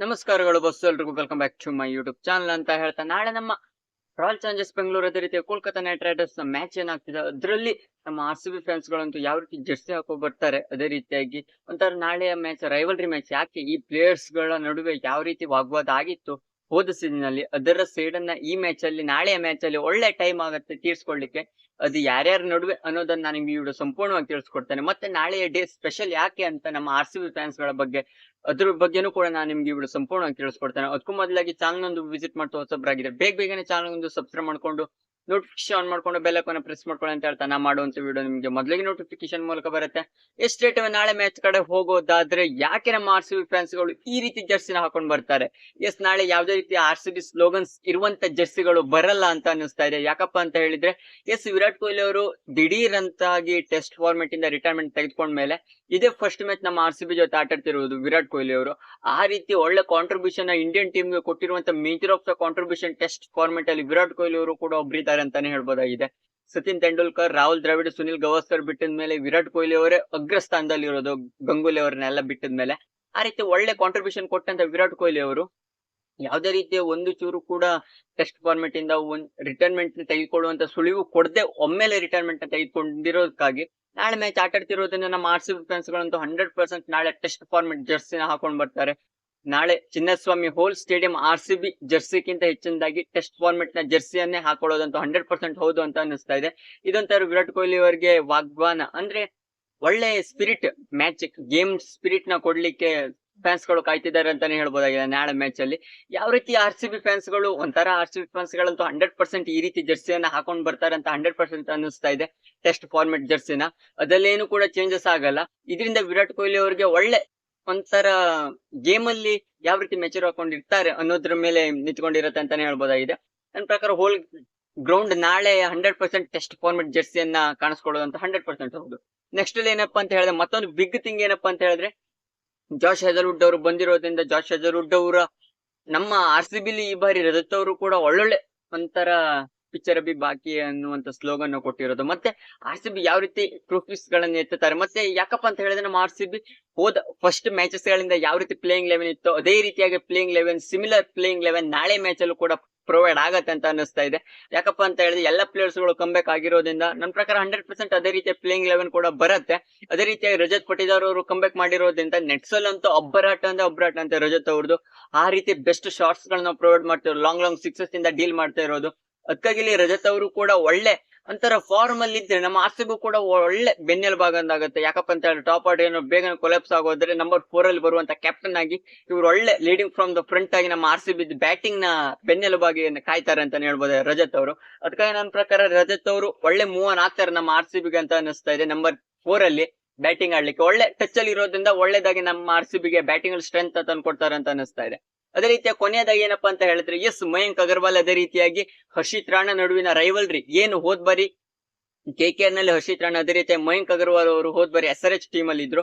ನಮಸ್ಕಾರಗಳು ಬಸ್ ಎಲ್ರಿಗೂ. Welcome back to my YouTube channel ಅಂತ ಹೇಳ್ತಾ ನಾಳೆ ನಮ್ಮ ರಾಯಲ್ ಚಾಲೆಂಜರ್ಸ್ ಬೆಂಗಳೂರು ಅದೇ ರೀತಿ ಕೋಲ್ಕತಾ ನೈಟ್ ರೈಡರ್ಸ್ನ ಮ್ಯಾಚ್ ಏನಾಗ್ತಿದೆ? ಅದರಲ್ಲಿ ನಮ್ಮ ಆರ್ ಸಿ ಬಿ ಫ್ಯಾನ್ಸ್ ಗಳಂತೂ ಯಾವ ರೀತಿ ಜರ್ಸಿ ಹಾಕೋ ಬರ್ತಾರೆ? ಅದೇ ರೀತಿಯಾಗಿ ಒಂಥರ ನಾಳೆಯ ಮ್ಯಾಚ್ ರೈವಲ್ರಿ ಮ್ಯಾಚ್ ಯಾಕೆ ಈ ಪ್ಲೇಯರ್ಸ್ಗಳ ನಡುವೆ ಯಾವ ರೀತಿ ವಾಗ್ವಾದ ಆಗಿತ್ತು? ಹೋದ ಸೀಸನ್ ಅದರ ಸೇಡನ್ನ ಈ ಮ್ಯಾಚ್ ಅಲ್ಲಿ, ನಾಳೆಯ ಮ್ಯಾಚ್ ಅಲ್ಲಿ ಒಳ್ಳೆ ಟೈಮ್ ಆಗುತ್ತೆ ತೀರ್ಸ್ಕೊಳ್ಳಿಕ್ಕೆ ಅದು ಯಾರ್ಯಾರ ನಡುವೆ ಅನ್ನೋದನ್ನ ನಾನು ನಿಮ್ಗೆ ಈ ವಿಡಿಯೋ ಸಂಪೂರ್ಣವಾಗಿ ತಿಳಿಸ್ಕೊಡ್ತೇನೆ. ಮತ್ತೆ ನಾಳೆಯ ಡೇ ಸ್ಪೆಷಲ್ ಯಾಕೆ ಅಂತ ನಮ್ಮ ಆರ್ ಸಿ ಬಿ ಫ್ಯಾನ್ಸ್ಗಳ ಬಗ್ಗೆ, ಅದ್ರ ಬಗ್ಗೆನೂ ಕೂಡ ನಾನು ನಿಮ್ಗೆ ವಿಡಿಯೋ ಸಂಪೂರ್ಣವಾಗಿ ತಿಳಿಸ್ಕೊಡ್ತೇನೆ. ಅದಕ್ಕೂ ಮೊದಲಾಗಿ ಚಾನಲ್ ಒಂದು ವಿಸಿಟ್ ಮಾಡ್ತಾ ಹೊಸಬ್ರಾಗಿದೆ ಬೇಗ ಬೇಗನೆ ಚಾನಲ್ ಒಂದು ಸಬ್ಸ್ಕ್ರೈಬ್ ಮಾಡ್ಕೊಂಡು ನೋಟಿಫಿಕೇಶನ್ ಆನ್ ಮಾಡ್ಕೊಂಡು ಬೆಲ್ ಐಕಾನ್ ಪ್ರೆಸ್ ಮಾಡ್ಕೊಳ್ಳಿ ಅಂತ ಹೇಳ್ತಾ ನಾ ಮಾಡುವಂತ ವಿಡಿಯೋ ನಿಮಗೆ ಮೊದಲಿಗೆ ನೋಟಿಫಿಕೇಶನ್ ಮೂಲಕ ಬರುತ್ತೆ. ಎಷ್ಟು ರೇಟ್ ನಾಳೆ ಮ್ಯಾಚ್ ಕಡೆ ಹೋಗೋದಾದ್ರೆ ಯಾಕೆ ನಮ್ಮ ಆರ್ ಸಿ ಬಿ ಫ್ಯಾನ್ಸ್ಗಳು ಈ ರೀತಿ ಜರ್ಸಿನ ಹಾಕೊಂಡು ಬರ್ತಾರೆ? ಎಸ್, ನಾಳೆ ಯಾವುದೇ ರೀತಿ ಆರ್ ಸಿ ಬಿ ಸ್ಲೋಗನ್ಸ್ ಇರುವಂತ ಜರ್ಸಿಗಳು ಬರಲ್ಲ ಅಂತ ಅನ್ನಿಸ್ತಾ ಇದೆ. ಯಾಕಪ್ಪ ಅಂತ ಹೇಳಿದ್ರೆ, ಎಸ್, ವಿರಾಟ್ ಕೊಹ್ಲಿ ಅವರು ದಿಢೀರ್ ಅಂತಾಗಿ ಟೆಸ್ಟ್ ಫಾರ್ಮೆಟ್ ಇಂದ ರಿಟೈರ್ಮೆಂಟ್ ತೆಗೆದುಕೊಂಡ್ಮೇಲೆ ಇದೇ ಫಸ್ಟ್ ಮ್ಯಾಚ್ ನಮ್ಮ ಆರ್ ಸಿ ಬಿ ಜೊತೆ ಆಟಾಡ್ತಿರುವುದು ವಿರಾಟ್ ಕೊಹ್ಲಿ ಅವರು. ಆ ರೀತಿ ಒಳ್ಳೆ ಕಾಂಟ್ರಿಬ್ಯೂಷನ್ ಇಂಡಿಯನ್ ಟೀಮ್ಗೆ ಕೊಟ್ಟಿರುವಂತ major of the contribution test format ಅಲ್ಲಿ ವಿರಾಟ್ ಕೊಹ್ಲಿ ಅವರು ಕೂಡ ಒಬ್ಬರಿದ್ದಾರೆ ಅಂತಾನೆ ಹೇಳ್ಬೋದಾಗಿದೆ. ಸಚಿನ್ ತೆಂಡೂಲ್ಕರ್, ರಾಹುಲ್ ದ್ರಾವಿಡ್, ಸುನಿಲ್ ಗವಾಸ್ಕರ್ ಬಿಟ್ಟಿದ ಮೇಲೆ ವಿರಾಟ್ ಕೊಹ್ಲಿ ಅವರೇ ಅಗ್ರ ಸ್ಥಾನದಲ್ಲಿ ಇರೋದು ಗಂಗೂಲಿ ಅವರನ್ನೆಲ್ಲ ಬಿಟ್ಟಿದ ಮೇಲೆ. ಆ ರೀತಿ ಒಳ್ಳೆ ಕಾಂಟ್ರಿಬ್ಯೂಷನ್ ಕೊಟ್ಟಂತ ವಿರಾಟ್ ಕೊಹ್ಲಿ ಅವರು. ಯಾವುದೇ ರೀತಿಯ ಒಂದು ಚೂರು ಕೂಡ ಟೆಸ್ಟ್ ಫಾರ್ಮೆಟ್ ಇಂದ ಒಂದ್ ರಿಟೈರ್ಮೆಂಟ್ ತೆಗೆದುಕೊಳ್ಳುವಂತ ಸುಳಿವು ಕೊಡದೆ ಒಮ್ಮೆಲೆ ರಿಟೈರ್ಮೆಂಟ್ ತೆಗೆದುಕೊಂಡಿರೋದಕ್ಕಾಗಿ ನಾಳೆ ಮ್ಯಾಚ್ ಆಟಾಡ್ತಿರೋದ್ರಿಂದ ನಮ್ಮ ಆರ್ ಸಿ ಫ್ಯಾನ್ಸ್ ಗಳಂತೂ ಹಂಡ್ರೆಡ್ ಪರ್ಸೆಂಟ್ ನಾಳೆ ಟೆಸ್ಟ್ ಫಾರ್ಮೆಟ್ ಜರ್ಸಿನ ಹಾಕೊಂಡ್ ಬರ್ತಾರೆ. ನಾಳೆ Chinnaswamy whole stadium R C B ಜರ್ಸಿಗಿಂತ ಹೆಚ್ಚಿನದಾಗಿ ಟೆಸ್ಟ್ ಫಾರ್ಮೆಟ್ನ ಜರ್ಸಿಯನ್ನೇ ಹಾಕೊಳ್ಳೋದಂತೂ ಹಂಡ್ರೆಡ್ ಪರ್ಸೆಂಟ್ ಹೌದು ಅಂತ ಅನಿಸ್ತಾ ಇದೆ. ಇದೊಂಥರ ವಿರಾಟ್ ಕೊಹ್ಲಿ ಅವರಿಗೆ ವಾಗ್ವಾನ. ಅಂದ್ರೆ ಒಳ್ಳೆ ಸ್ಪಿರಿಟ್ ಮ್ಯಾಚ್ ಗೇಮ್ ಸ್ಪಿರಿಟ್ನ ಕೊಡ್ಲಿಕ್ಕೆ ಫ್ಯಾನ್ಸ್ಗಳು ಕಾಯ್ತಿದ್ದಾರೆ ಅಂತಾನೆ ಹೇಳ್ಬೋದಾಗಿದೆ ನಾಳೆ ಮ್ಯಾಚ್ ಅಲ್ಲಿ. ಯಾವ ರೀತಿ ಆರ್ ಸಿ ಬಿ ಫ್ಯಾನ್ಸ್ಗಳು ಒಂಥರ ಆರ್ ಸಿ ಬಿ ಫ್ಯಾನ್ಸ್ ಗಳಂತೂ ಹಂಡ್ರೆಡ್ ಪರ್ಸೆಂಟ್ ಈ ರೀತಿ ಜರ್ಸಿಯನ್ನ ಹಾಕೊಂಡ್ ಬರ್ತಾರೆ ಅಂತ ಹಂಡ್ರೆಡ್ ಪರ್ಸೆಂಟ್ ಅನಿಸ್ತಾ ಇದೆ ಟೆಸ್ಟ್ ಫಾರ್ಮೆಟ್ ಜರ್ಸಿನ. ಅದಲ್ಲೇನು ಕೂಡ ಚೇಂಜಸ್ ಆಗಲ್ಲ. ಇದರಿಂದ ವಿರಾಟ್ ಕೊಹ್ಲಿ ಅವರಿಗೆ ಒಳ್ಳೆ ಒಂಥರ ಗೇಮ್ ಅಲ್ಲಿ ಯಾವ ರೀತಿ ಮೆಚೂರ್ ಹಾಕೊಂಡಿರ್ತಾರೆ ಅನ್ನೋದ್ರ ಮೇಲೆ ನಿಂತ್ಕೊಂಡಿರತ್ತೆ ಅಂತಾನೆ ಹೇಳ್ಬೋದಾಗಿದೆ. ನನ್ನ ಪ್ರಕಾರ ಹೋಲ್ ಗ್ರೌಂಡ್ ನಾಳೆ ಹಂಡ್ರೆಡ್ ಪರ್ಸೆಂಟ್ ಟೆಸ್ಟ್ ಫಾರ್ಮೆಟ್ ಜರ್ಸಿಯನ್ನ ಕಾಣಿಸ್ಕೊಳ್ಳೋದಂತ ಹಂಡ್ರೆಡ್ ಪರ್ಸೆಂಟ್ ಹೌದು. ನೆಕ್ಸ್ಟ್ ಏನಪ್ಪಾ ಅಂತ ಹೇಳಿದ್ರೆ ಮತ್ತೊಂದು ಬಿಗ್ ಥಿಂಗ್ ಏನಪ್ಪಾ ಅಂತ ಹೇಳಿದ್ರೆ ಜಾಶ್ ಹೆಜರ್ವುಡ್ ಅವರು ಬಂದಿರೋದ್ರಿಂದ ಜಾಶ್ ಹೆಜರ್ವುಡ್ ಅವರ ನಮ್ಮ ಆರ್ ಸಿ ಬಿಲಿ ಈ ಬಾರಿ ರಜತ್ ಅವರು ಕೂಡ ಒಳ್ಳೊಳ್ಳೆ ಒಂಥರ ಪಿಕ್ಚರ್ ಅಬಿ ಬಾಕಿ ಅನ್ನುವಂತ ಸ್ಲೋಗನ್ ಕೊಟ್ಟಿರೋದು. ಮತ್ತೆ ಆರ್ ಸಿ ಬಿ ಯಾವ ರೀತಿ ಟ್ರೋಫೀಸ್ ಗಳನ್ನ ಎತ್ತುತ್ತಾರೆ? ಮತ್ತೆ ಯಾಕಪ್ಪ ಅಂತ ಹೇಳಿದ್ರೆ ನಮ್ಮ ಆರ್ ಸಿ ಬಿ ಹೋದ ಫಸ್ಟ್ ಮ್ಯಾಚಸ್ ಗಳಿಂದ ಯಾವ ರೀತಿ ಪ್ಲೇಯಿಂಗ್ ಲೆವೆನ್ ಇತ್ತು, ಅದೇ ರೀತಿಯಾಗಿ playing eleven similar playing eleven ನಾಳೆ ಮ್ಯಾಚ್ ಅಲ್ಲೂ ಕೂಡ ಪ್ರೊವೈಡ್ ಆಗತ್ತೆ ಅಂತ ಅನಿಸ್ತಾ ಇದೆ. ಯಾಕಪ್ಪ ಅಂತ ಹೇಳಿದ್ರೆ ಎಲ್ಲ ಪ್ಲೇಯರ್ಸ್ಗಳು ಕಂಬ್ಯಾಕ್ ಆಗಿರೋದ್ರಿಂದ ನನ್ನ ಪ್ರಕಾರ ಹಂಡ್ರೆಡ್ ಪರ್ಸೆಂಟ್ ಅದೇ ರೀತಿಯ ಪ್ಲೇಯಿಂಗ್ ಲೆವೆನ್ ಕೂಡ ಬರುತ್ತೆ. ಅದೇ ರೀತಿಯಾಗಿ ರಜತ್ ಪಟಿದಾರ್ ಅವರು ಕಂಬ್ಯಾಕ್ ಮಾಡಿರೋದ್ರಿಂದ ನೆಟ್ಸಲ್ ಅಂತೂ ಒಬ್ಬರಾಟ ಅಂದ್ರೆ ಒಬ್ಬರಾಟ ಅಂತ ರಜತ್ ಅವ್ರದ್ದು ಆ ರೀತಿ ಬೆಸ್ಟ್ ಶಾರ್ಟ್ಸ್ ಗಳನ್ನ ಪ್ರೊವೈಡ್ ಮಾಡ್ತಿರೋ ಲಾಂಗ್ ಲಾಂಗ್ ಸಿಕ್ಸಸ್ ಇಂದ ಡೀಲ್ ಮಾಡ್ತಾ ಇರೋದು ಅದಕ್ಕಾಗಿ ಇಲ್ಲಿ ರಜತ್ ಅವರು ಕೂಡ ಒಳ್ಳೆ ಒಂಥರ ಫಾರ್ಮ್ ಅಲ್ಲಿ ಇದ್ರೆ ನಮ್ಮ ಆರ್ ಕೂಡ ಒಳ್ಳೆ ಬೆನ್ನೆಲುಬಾಗ ಅಂದಾಗುತ್ತೆ ಯಾಕಪ್ಪ ಅಂತ ಹೇಳಿದ್ರೆ ಟಾಪ್ ಆರ್ಡರ್ ಏನೋ ಬೇಗನೆ ಕೊಲೆಪ್ಸ್ ಆಗೋದ್ರೆ ನಂಬರ್ ಫೋರ್ ಅಲ್ಲಿ ಬರುವಂತ ಕ್ಯಾಪ್ಟನ್ ಆಗಿ ಇವ್ರು ಒಳ್ಳೆ ಲೀಡಿಂಗ್ ಫ್ರಮ್ ದ ಫ್ರಂಟ್ ಆಗಿ ನಮ್ಮ ಆರ್ ಸಿ ಬ್ಯಾಟಿಂಗ್ನ ಬೆನ್ನೆಲುಬಾಗಿ ಕಾಯ್ತಾರೆ ಅಂತ ಹೇಳ್ಬೋದು ರಜತ್ ಅವರು. ಅದಕ್ಕಾಗಿ ನನ್ನ ಪ್ರಕಾರ ರಜತ್ ಅವರು ಒಳ್ಳೆ ಮೂವ್ ಆನ್ ಆಗ್ತಾರೆ ನಮ್ಮ ಆರ್ ಸಿ ಬಿಗೆ ಅಂತ ಅನಿಸ್ತಾ ಇದೆ. ನಂಬರ್ ಫೋರ್ ಅಲ್ಲಿ ಬ್ಯಾಟಿಂಗ್ ಆಡ್ಲಿಕ್ಕೆ ಒಳ್ಳೆ ಟಚ್ ಅಲ್ಲಿ ಇರೋದ್ರಿಂದ ಒಳ್ಳೇದಾಗಿ ನಮ್ಮ ಆರ್ ಸಿ ಬಿಗೆ ಬ್ಯಾಟಿಂಗ್ ಸ್ಟ್ರೆಂತ್ ತಂದು ಕೊಡ್ತಾರೆ ಅಂತ ಅನಿಸ್ತಾ ಇದೆ. ಅದೇ ರೀತಿಯ ಕೊನೆಯದಾಗಿ ಏನಪ್ಪಾ ಅಂತ ಹೇಳಿದ್ರೆ, ಎಸ್, ಮಯಂಕ್ ಅಗರ್ವಾಲ್ ಅದೇ ರೀತಿಯಾಗಿ ಹರ್ಷಿತ್ ರಾಣಾ ನಡುವಿನ ರೈವಲ್ರಿ ಏನು ಹೋದ್ ಬರಿ ಕೆ ಕೆ ಆರ್ನಲ್ಲಿ ಹರ್ಷಿತ್ ರಾಣಾ ಅದೇ ರೀತಿಯ ಮಯಂಕ್ ಅಗರ್ವಾಲ್ ಅವರು ಹೋದ್ ಬರಿ ಎಸ್ ಆರ್ ಎಚ್ ಟೀಮ್ ಅಲ್ಲಿ ಇದ್ರು.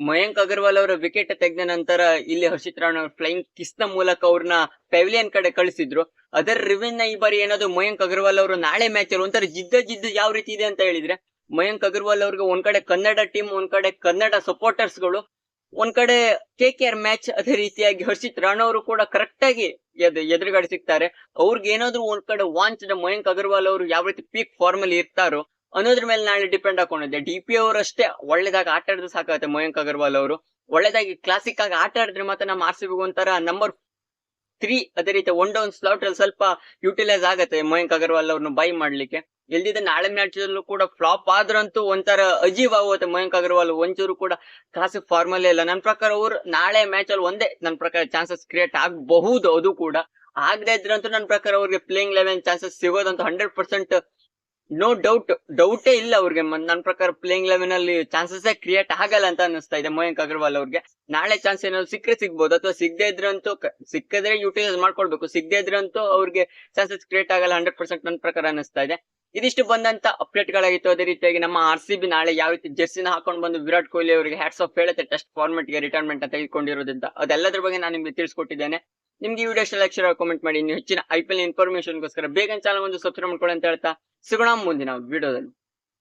ಮಯಂಕ್ ಅಗರ್ವಾಲ್ ಅವರ ವಿಕೆಟ್ ತೆಗೆದ ನಂತರ ಇಲ್ಲಿ ಹರ್ಷಿತ್ ರಾಣಾ ಫ್ಲೈಯಿಂಗ್ ಕಿಸ್ನ ಮೂಲಕ ಅವ್ರನ್ನ ಪೆವಿಲಿಯನ್ ಕಡೆ ಕಳಿಸಿದ್ರು. ಅದರ ನ ಈ ಬಾರಿ ಏನಾದ್ರು ಮಯಂಕ್ ಅಗರ್ವಾಲ್ ಅವರು ನಾಳೆ ಮ್ಯಾಚ್ ಅಲ್ಲಿ ಒಂಥರ ಜಿದ್ದ ಜಿದ್ದು ಯಾವ ರೀತಿ ಇದೆ ಅಂತ ಹೇಳಿದ್ರೆ, ಮಯಂಕ್ ಅಗರ್ವಾಲ್ ಅವ್ರಿಗೆ ಒಂದ್ ಕಡೆ ಕನ್ನಡ ಟೀಮ್ ಒಂದ್ ಕಡೆ ಕನ್ನಡ ಸಪೋರ್ಟರ್ಸ್ಗಳು ಒಂದ್ ಕಡೆ ಕೆ ಕೆ ಆರ್ ಮ್ಯಾಚ್ ಅದೇ ರೀತಿಯಾಗಿ ಹರ್ಷಿತ್ ರಾಣ ಅವರು ಕೂಡ ಕರೆಕ್ಟ್ ಆಗಿ ಎದುರುಗಡೆ ಸಿಗ್ತಾರೆ. ಅವ್ರಿಗೆ ಏನಾದ್ರು ಒಂದ್ ಕಡೆ ವಾಂಚ್ ಮಯಂಕ್ ಅಗರ್ವಾಲ್ ಅವರು ಯಾವ ರೀತಿ ಪೀಕ್ ಫಾರ್ಮ್ ಅಲ್ಲಿ ಇರ್ತಾರೋ ಅನ್ನೋದ್ರ ಮೇಲೆ ನಾಳೆ ಡಿಪೆಂಡ್ ಹಾಕೊಂಡಿದ್ದೆ. ಡಿ ಪಿ ಅವರಷ್ಟೇ ಒಳ್ಳೇದಾಗಿ ಆಟ ಆಡಿದ್ರೆ ಸಾಕಾಗುತ್ತೆ ಮಯಂಕ್ ಅಗರ್ವಾಲ್ ಅವರು. ಒಳ್ಳೇದಾಗಿ ಕ್ಲಾಸಿಕ್ ಆಗಿ ಆಟ ಆಡಿದ್ರೆ ಮಾತ್ರ ನಮ್ಮ ಆರ್ ಸಿ ಒಂಥರ ನಂಬರ್ ತ್ರೀ ಅದೇ ರೀತಿ ಒನ್ ಡೌನ್ ಸ್ಲಾಟ್ ಅಲ್ಲಿ ಸ್ವಲ್ಪ ಯುಟಿಲೈಸ್ ಆಗುತ್ತೆ ಮಯಾಂಕ್ ಅಗರ್ವಾಲ್ ಅವ್ರನ್ನ ಬೈ ಮಾಡ್ಲಿಕ್ಕೆ. ಎಲ್ದಿದೆ ನಾಳೆ ಮ್ಯಾಚ್ ಅಲ್ಲೂ ಕೂಡ ಫ್ಲಾಪ್ ಆದ್ರಂತೂ ಒಂಥರ ಅಜೀವ್ ಆಗುತ್ತೆ ಮಯಾಂಕ್ ಅಗರ್ವಾಲ್. ಒಂಚೂರು ಕೂಡ ಕ್ಲಾಸಿಕ್ ಫಾರ್ಮಲ್ಲೇ ಇಲ್ಲ. ನನ್ನ ಪ್ರಕಾರ ಅವ್ರು ನಾಳೆ ಮ್ಯಾಚ್ ಅಲ್ಲಿ ಒಂದೇ ನನ್ನ ಪ್ರಕಾರ ಚಾನ್ಸಸ್ ಕ್ರಿಯೇಟ್ ಆಗಬಹುದು ಅದು ಕೂಡ. ಆಗದೆ ಇದ್ರಂತೂ ನನ್ನ ಪ್ರಕಾರ ಅವ್ರಿಗೆ ಪ್ಲೇಯಿಂಗ್ ಲೆವೆನ್ ಚಾನ್ಸಸ್ ಸಿಗೋದಂತೂ ಹಂಡ್ರೆಡ್ ಪರ್ಸೆಂಟ್ ನೋ ಡೌಟ್ ಡೌಟೇ ಇಲ್ಲ ಅವ್ರಿಗೆ. ನನ್ನ ಪ್ರಕಾರ ಪ್ಲೇಯಿಂಗ್ ಲೆವೆನ್ ಅಲ್ಲಿ ಚಾನ್ಸಸ್ ಕ್ರಿಯೇಟ್ ಆಗಲ್ಲ ಅಂತ ಅನಿಸ್ತಾ ಇದೆ ಮಯಾಂಕ್ ಅಗರ್ವಾಲ್ ಅವ್ರಿಗೆ. ನಾಳೆ ಚಾನ್ಸ್ ಏನಾದ್ರು ಸಿಕ್ಕರೆ ಸಿಗ್ಬೋದು. ಅಥವಾ ಸಿಗದೆ ಇದ್ರಂತೂ ಸಿಕ್ಕದ್ರೆ ಯುಟಿಲೈಸ್ ಮಾಡ್ಕೊಳ್ಬೇಕು. ಸಿಗದೆ ಇದ್ರಂತೂ ಅವ್ರಿಗೆ ಚಾನ್ಸಸ್ ಕ್ರಿಯೇಟ್ ಆಗಲ್ಲ ಹಂಡ್ರೆಡ್ ಪರ್ಸೆಂಟ್ ನನ್ನ ಪ್ರಕಾರ ಅನಿಸ್ತಾ ಇದೆ. ಇದಿಷ್ಟು ಬಂದಂತ ಅಪ್ಡೇಟ್ ಗಳಾಗಿತ್ತು. ಅದೇ ರೀತಿಯಾಗಿ ನಮ್ಮ ಆರ್ ಸಿ ಬಿ ನಾಳೆ ಯಾವ ರೀತಿ ಜೆರ್ಸಿನ ಹಾಕೊಂಡು ಬಂದು ವಿರಾಟ್ ಕೊಹ್ಲಿ ಅವರಿಗೆ ಹ್ಯಾಟ್ಸ್ ಆಫ್ ಹೇಳುತ್ತೆ ಟೆಸ್ಟ್ ಫಾರ್ಮೆಟ್ಗೆ ರಿಟೈರ್ಮೆಂಟ್ ತೆಗೆದುಕೊಂಡಿರೋದ್ರಿಂದ ಅದೆಲ್ಲದ್ರ ಬಗ್ಗೆ ನಾನು ನಿಮ್ಗೆ ತಿಳಿಸ್ಕೊಟ್ಟಿದ್ದೇನೆ. ನಿಮ್ಗೆ ಈ ವಿಡಿಯೋ ಇಷ್ಟ ಶೇರ್ ಕಾಮೆಂಟ್ ಮಾಡಿ ನೀವು ಹೆಚ್ಚಿನ ಐ ಪಿ ಎಲ್ ಇನ್ಫಾರ್ಮೇಶನ್ಗೋಸ್ಕರ ಬೇಗ ಚಾನಲ್ ಒಂದು ಸಬ್ಸ್ಕ್ರೈಬ್ ಮಾಡ್ಕೊಳ್ಳಿ ಅಂತ ಹೇಳ್ತಾ ಸಿಗೋಣ ಮುಂದಿನ ವಿಡಿಯೋದಲ್ಲಿ